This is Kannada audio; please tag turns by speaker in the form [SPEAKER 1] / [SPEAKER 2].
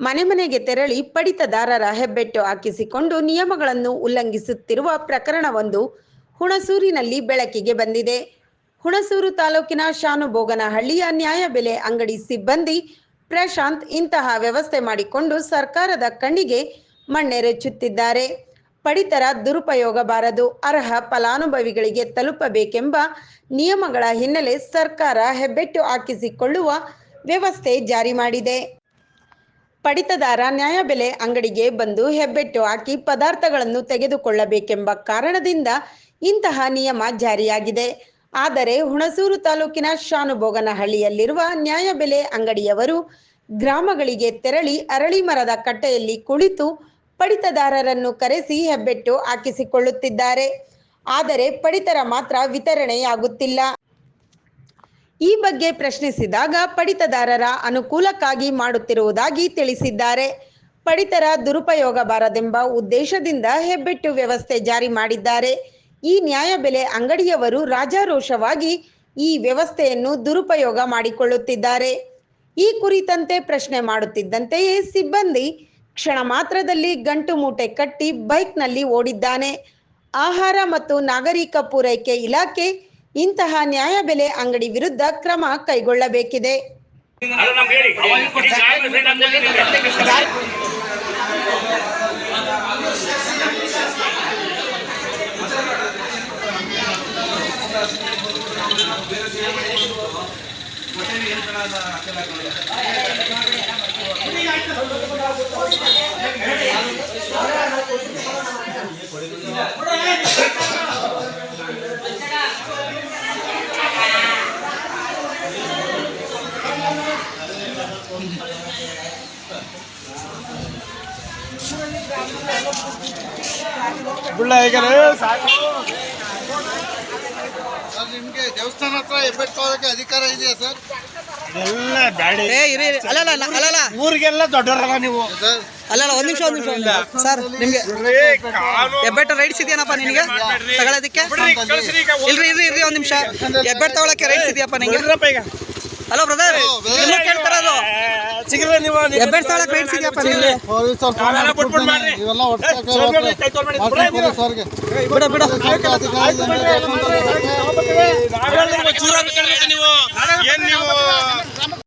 [SPEAKER 1] ಮನೆ ಮನೆಗೆ ತೆರಳಿ ಪಡಿತದಾರರ ಹೆಬ್ಬೆಟ್ಟು ಹಾಕಿಸಿಕೊಂಡು ನಿಯಮಗಳನ್ನು ಉಲ್ಲಂಘಿಸುತ್ತಿರುವ ಪ್ರಕರಣವೊಂದು ಹುಣಸೂರಿನಲ್ಲಿ ಬೆಳಕಿಗೆ ಬಂದಿದೆ. ಹುಣಸೂರು ತಾಲೂಕಿನ ಶಾನುಭೋಗನಹಳ್ಳಿಯ ನ್ಯಾಯಬೆಲೆ ಅಂಗಡಿ ಸಿಬ್ಬಂದಿ ಪ್ರಶಾಂತ್ ಇಂತಹ ವ್ಯವಸ್ಥೆ ಮಾಡಿಕೊಂಡು ಸರ್ಕಾರದ ಕಣ್ಣಿಗೆ ಮಣ್ಣೆರೆಚ್ಚುತ್ತಿದ್ದಾರೆ ಪಡಿತರ ದುರುಪಯೋಗ ಬಾರದು ಅರ್ಹ ಫಲಾನುಭವಿಗಳಿಗೆ ತಲುಪಬೇಕೆಂಬ ನಿಯಮಗಳ ಹಿನ್ನೆಲೆ ಸರ್ಕಾರ ಹೆಬ್ಬೆಟ್ಟು ಹಾಕಿಸಿಕೊಳ್ಳುವ ವ್ಯವಸ್ಥೆ ಜಾರಿ ಮಾಡಿದೆ. ಪಡಿತದಾರ ನ್ಯಾಯಬೆಲೆ ಅಂಗಡಿಗೆ ಬಂದು ಹೆಬ್ಬೆಟ್ಟು ಹಾಕಿ ಪದಾರ್ಥಗಳನ್ನು ತೆಗೆದುಕೊಳ್ಳಬೇಕೆಂಬ ಕಾರಣದಿಂದ ಇಂತಹ ನಿಯಮ ಜಾರಿಯಾಗಿದೆ. ಆದರೆ ಹುಣಸೂರು ತಾಲೂಕಿನ ಶಾನುಭೋಗನಹಳ್ಳಿಯಲ್ಲಿರುವ ನ್ಯಾಯಬೆಲೆ ಅಂಗಡಿಯವರು ಗ್ರಾಮಗಳಿಗೆ ತೆರಳಿ ಅರಳಿ ಮರದ ಕಟ್ಟೆಯಲ್ಲಿ ಕುಳಿತು ಪಡಿತದಾರರನ್ನು ಕರೆಸಿ ಹೆಬ್ಬೆಟ್ಟು ಹಾಕಿಸಿಕೊಳ್ಳುತ್ತಿದ್ದಾರೆ. ಆದರೆ ಪಡಿತರ ಮಾತ್ರ ವಿತರಣೆಯಾಗುತ್ತಿಲ್ಲ. ಈ ಬಗ್ಗೆ ಪ್ರಶ್ನಿಸಿದಾಗ ಪಡಿತದಾರರ ಅನುಕೂಲಕ್ಕಾಗಿ ಮಾಡುತ್ತಿರುವುದಾಗಿ ತಿಳಿಸಿದ್ದಾರೆ. ಪಡಿತರ ದುರುಪಯೋಗ ಬಾರದೆಂಬ ಉದ್ದೇಶದಿಂದ ಹೆಬ್ಬೆಟ್ಟು ವ್ಯವಸ್ಥೆ ಜಾರಿ ಮಾಡಿದ್ದಾರೆ. ಈ ನ್ಯಾಯಬೆಲೆ ಅಂಗಡಿಯವರು ರಾಜಾರೋಷವಾಗಿ ಈ ವ್ಯವಸ್ಥೆಯನ್ನು ದುರುಪಯೋಗ ಮಾಡಿಕೊಳ್ಳುತ್ತಿದ್ದಾರೆ. ಈ ಕುರಿತಂತೆ ಪ್ರಶ್ನೆ ಮಾಡುತ್ತಿದ್ದಂತೆಯೇ ಸಿಬ್ಬಂದಿ ಕ್ಷಣ ಮಾತ್ರದಲ್ಲಿ ಗಂಟು ಮೂಟೆ ಕಟ್ಟಿ ಬೈಕ್ನಲ್ಲಿ ಓಡಿದ್ದಾನೆ. ಆಹಾರ ಮತ್ತು ನಾಗರಿಕ ಪೂರೈಕೆ ಇಲಾಖೆ ಇಂತಹ ನ್ಯಾಯಬೆಲೆ ಅಂಗಡಿ ವಿರುದ್ಧ ಕ್ರಮ ಕೈಗೊಳ್ಳಬೇಕಿದೆ.
[SPEAKER 2] ಅದು ನಮ್ಗೆ
[SPEAKER 3] ಸಾಕು.
[SPEAKER 4] ದೇವಸ್ಥಾನ ಹತ್ರ ಹೆಬ್ಬೆಟ್ಟು ತಗೊಳಕ್ಕೆ ಅಧಿಕಾರ ಇದೆಯಾ ಸರ್?
[SPEAKER 3] ಎಲ್ಲ ಬ್ಯಾಡ.
[SPEAKER 5] ಏ ಇರಿ ಇರಿ. ಅಲ್ಲಲ್ಲ ಅಲ್ಲ, ಅಲ್ಲಲ್ಲ.
[SPEAKER 3] ಊರಿಗೆಲ್ಲ ದೊಡ್ಡವರಲ್ಲ ನೀವು.
[SPEAKER 5] ಅಲ್ಲಲ್ಲ ಒಂದ್ ನಿಮಿಷ ಒಂದ್ ನಿಮಿಷ ಸರ್ ನಿಮ್ಗೆ ಹೆಬ್ಬೆಟ್ಟು ರೈಟ್ಸ್ ಇದೆಯೇನಪ್ಪ ನಿಮಗೆ ತಗೊಳ್ಳೋದಕ್ಕೆ ಇಲ್ರಿ ಇರ್ರಿ ಇರ್ರಿ ಒಂದ್ ನಿಮಿಷ. ಹೆಬ್ಬೆಟ್ಟು ತಗೊಳಕ್ಕೆ ರೈಟ್ಸ್ ಇದೆಯಪ್ಪ ನಿಂಗೆ? ಹಲೋ ಬ್ರದರ್ ನಿಮ್ಮ ಇದೆಯಪ್ಪ ಬಿಡ ಬಿಡ
[SPEAKER 3] ನೀವು ಏನ್ ನೀವು